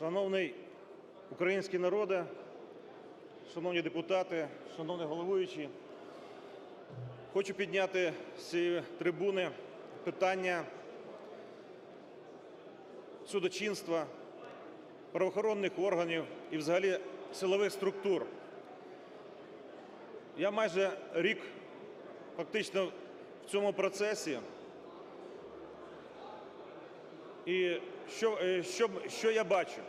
Шановний український народе, шановні депутати, шановний головуючий, хочу підняти з цієї трибуни питання судочинства, правоохоронних органів і взагалі силових структур. Я майже рік фактично в цьому процесі. І що, е, що, що я бачу?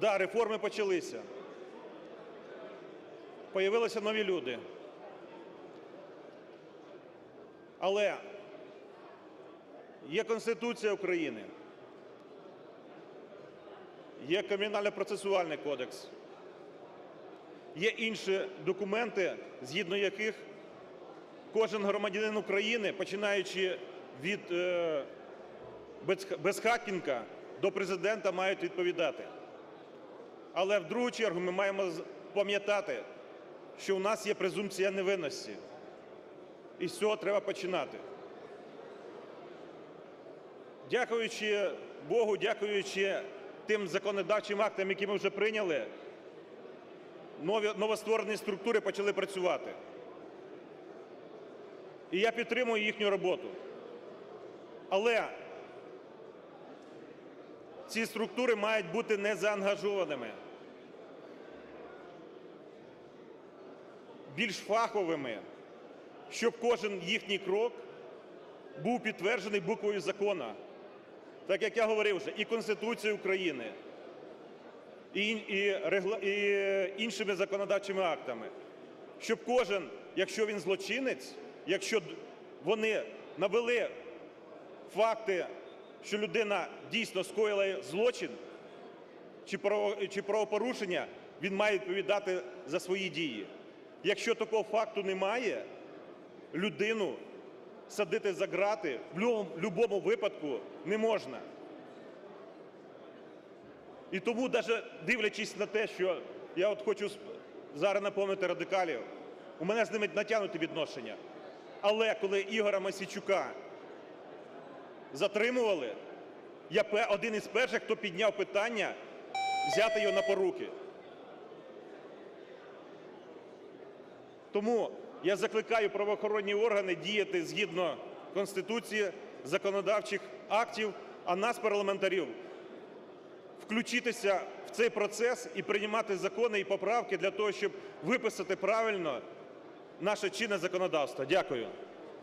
Да, реформи почалися. Появилися нові люди. Але є Конституція України, є Кримінально-процесуальний кодекс, є інші документи, згідно яких кожен громадянин України, починаючи від е, Без- Безхатінка до президента, мають відповідати. Але в другу чергу ми маємо пам'ятати, що у нас є презумпція невинності. І з цього треба починати. Дякуючи Богу, дякуючи тим законодавчим актам, які ми вже прийняли, нові, новостворені структури почали працювати. І я підтримую їхню роботу. Але ці структури мають бути не заангажованими, більш фаховими, щоб кожен їхній крок був підтверджений буквою закону. Так як я говорив вже, і Конституцією України, і, і, і іншими законодавчими актами, щоб кожен, якщо він злочинець, якщо вони навели факти, що людина дійсно скоїла злочин чи правопорушення, він має відповідати за свої дії. Якщо такого факту немає, людину садити за ґрати в будь-якому випадку не можна. І тому, навіть дивлячись на те, що я от хочу зараз напомнити радикалів, у мене з ними натягнуті відношення. Але коли Ігора Масічука затримували, я один із перших, хто підняв питання взяти його на поруки. Тому я закликаю правоохоронні органи діяти згідно Конституції, законодавчих актів, а нас, парламентарів, включитися в цей процес і приймати закони і поправки для того, щоб виписати правильно наше чинне законодавство. Дякую.